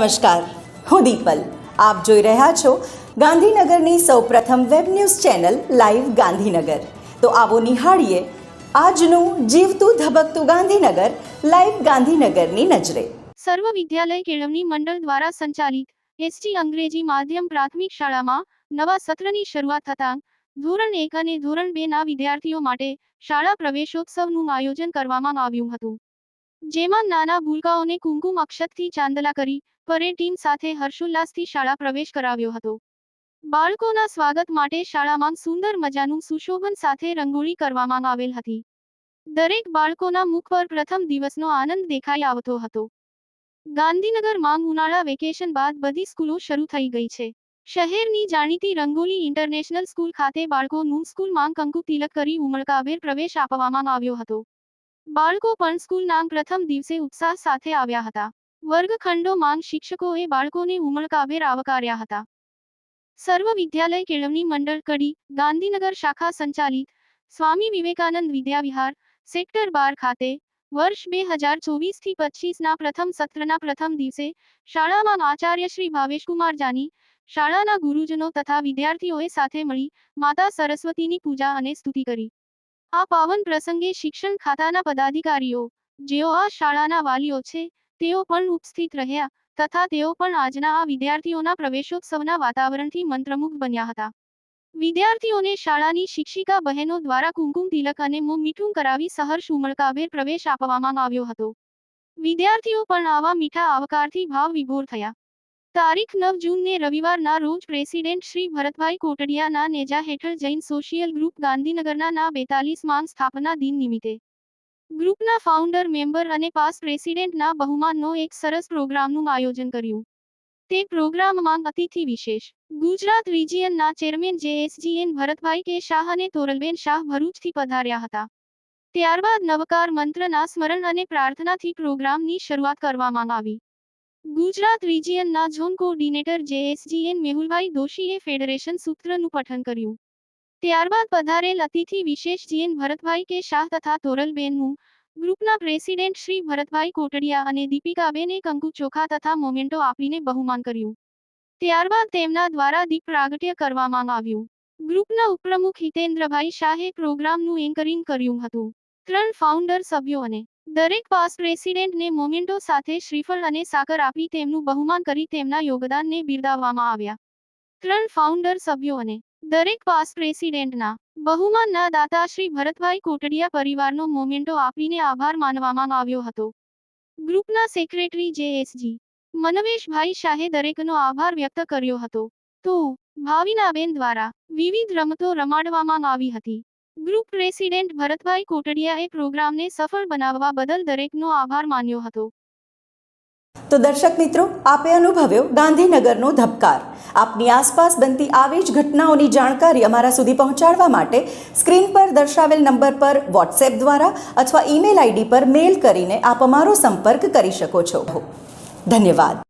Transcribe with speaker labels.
Speaker 1: નમસ્કાર, હું દીપલ. આપ જોઈ રહ્યા છો ગાંધીનગરની સૌપ્રથમ web news channel live Gandhinagar. તો આવો નિહાળીએ આજનું જીવતું ધબકતું ગાંધીનગર, લાઈવ ગાંધીનગરની નજરે.
Speaker 2: સર્વ વિદ્યાલય કેળવણી મંડળ દ્વારા સંચાલિત એસટી અંગ્રેજી માધ્યમ પ્રાથમિક શાળામાં નવા સત્રની શરૂઆત થતાં ધોરણ એક અને ધોરણ બે ના વિદ્યાર્થીઓ માટે શાળા પ્રવેશોત્સવનું આયોજન કરવામાં આવ્યું હતું. જેમાં નાના ભૂલકાઓને કુમકુમ અક્ષતથી ચાંદલા કરી, પરેડ ટીમ સાથે હર્ષોલ્લાસથી શાળા પ્રવેશ કરાવ્યો હતો. બાળકોના સ્વાગત માટે શાળામાં સુંદર મજાનું સુશોભન સાથે રંગોળી કરવામાં આવેલ હતી. દરેક બાળકોના મુખ પર પ્રથમ દિવસનો આનંદ દેખાઈ આવતો હતો. ગાંધીનગર માંગ ઉનાળા વેકેશન બાદ બધી સ્કૂલો શરૂ થઈ ગઈ છે. શહેરની જાણીતી રંગોલી ઇન્ટરનેશનલ સ્કૂલ ખાતે બાળકોનું સ્કૂલ માંગ કંકુ તિલક કરી ઉમળકાભેર પ્રવેશ આપવામાં આવ્યો હતો. બાળકો પણ સ્કૂલના પ્રથમ દિવસે ઉત્સાહ સાથે આવ્યા હતા. વર્ગખંડો માંગ શિક્ષકોએ બાળકોને ઉમળકાભેર આવકાર્યા હતા. સર્વ વિદ્યાલય કેળવણી મંડળ કડી, ગાંધીનગર શાખા સંચાલિત, સ્વામી વિવેકાનંદ વિદ્યાવિહાર, સેક્ટર બાર ખાતે, વર્ષ બે હજાર ચોવીસથી પચીસના પ્રથમ સત્રના પ્રથમ દિવસે, શાળામાં આચાર્ય શ્રી ભાવેશકુમાર જાની, શાળાના ગુરુજનો તથા વિદ્યાર્થીઓએ સાથે મળી માતા સરસ્વતીની પૂજા અને સ્તુતિ કરી. આ પાવન પ્રસંગે શિક્ષણ ખાતાના પદાધિકારીઓ, જેઓ આ શાળાના વાલીઓ છે, તેઓ પણ ઉપસ્થિત રહ્યા તથા તેઓ પણ આજના આ વિદ્યાર્થીઓના પ્રવેશોત્સવના વાતાવરણથી મંત્રમુગ્ધ બન્યા હતા. વિદ્યાર્થીઓને શાળાની શિક્ષિકા બહેનો દ્વારા કુમકુમ તિલક અને મોં મીઠું કરાવી સહર્ષ ઉમળકાભેર પ્રવેશ આપવામાં આવ્યો હતો. વિદ્યાર્થીઓ પણ આવા મીઠા આવકારથી ભાવ વિભોર થયા. તારીખ નવ જૂનને રવિવારના રોજ પ્રેસિડેન્ટ શ્રી ભરતભાઈ કોટડિયાના નેજા હેઠળ જૈન સોશિયલ ગ્રુપ ગાંધીનગરના ના બેતાલીસ માંગ સ્થાપના દિન નિમિત્તે. ગ્રુપના ફાઉન્ડર, મેમ્બર અને પાસ પ્રેસિડેન્ટના બહુમાનનો એક સરસ પ્રોગ્રામનું આયોજન કર્યું. તે પ્રોગ્રામમાં અતિથિ વિશેષ. Gujarat રિજિયનના chairman JSGN Bharatbhai K Shah અને તોરલબેન શાહ ભરૂચથી પધાર્યા હતા. ત્યારબાદ નવકાર મંત્રના સ્મરણ અને પ્રાર્થનાથી પ્રોગ્રામની શરૂઆત કરવામાં આવી. ગુજરાત રિજિયનના ઝોન કોઓર્ડિનેટર જેએસજીએન મેહુલભાઈ દોશીએ ફેડરેશન સૂત્રનું પઠન કર્યું. ત્યારબાદ પધારેલ અતિથિ વિશેષ જીએન ભરતભાઈ કે શાહ તથા તોરલબેનનું ગ્રુપના પ્રેસિડેન્ટ શ્રી ભરતભાઈ કોટડિયા અને દીપિકાબેને કંકુ ચોખા તથા મોમેન્ટો આપીને બહુમાન કર્યું. ત્યારબાદ તેમના દ્વારા દીપ પ્રાગટ્ય કરવામાં આવ્યું. ગ્રુપના ઉપપ્રમુખ હિતેન્દ્રભાઈ શાહે પ્રોગ્રામનું એન્કરિંગ કર્યું હતું. ત્રણ ફાઉન્ડર સભ્યો અને દરેક પાસ પ્રેસિડેન્ટને મોમેન્ટો સાથે શ્રીફળ અને સાકર આપી તેમનું બહુમાન કરી તેમના યોગદાનને બિરદાવવામાં આવ્યા. ત્રણ ફાઉન્ડર સભ્યો અને દરેક પાસ પ્રેસિડેન્ટના બહુમાનના દાતા શ્રી ભરતભાઈ કોટડિયા પરિવારનો મોમેન્ટો આપીને આભાર માનવામાં આવ્યો હતો. ગ્રુપના સેક્રેટરી જે એસજી મનવેશભાઈ શાહે દરેકનો આભાર વ્યક્ત કર્યો હતો. તો ભાવિનાબેન દ્વારા વિવિધ રમતો રમાડવામાં આવી હતી. ગ્રુપ પ્રેસિડેન્ટ ભરતભાઈ કોટડિયાએ પ્રોગ્રામને સફળ બનાવવા બદલ દરેકનો આભાર માન્યો હતો.
Speaker 1: તો દર્શક મિત્રો, આપે અનુભવ્યો ગાંધીનગરનો ધબકાર. આપની આસપાસ બનતી આવી જ ઘટનાઓની જાણકારી અમારા સુધી પહોંચાડવા માટે સ્ક્રીન પર દર્શાવેલ નંબર પર વોટ્સએપ દ્વારા અથવા ઈમેલ આઈડી પર મેલ કરીને આપ અમારો સંપર્ક કરી શકો છો. ધન્યવાદ.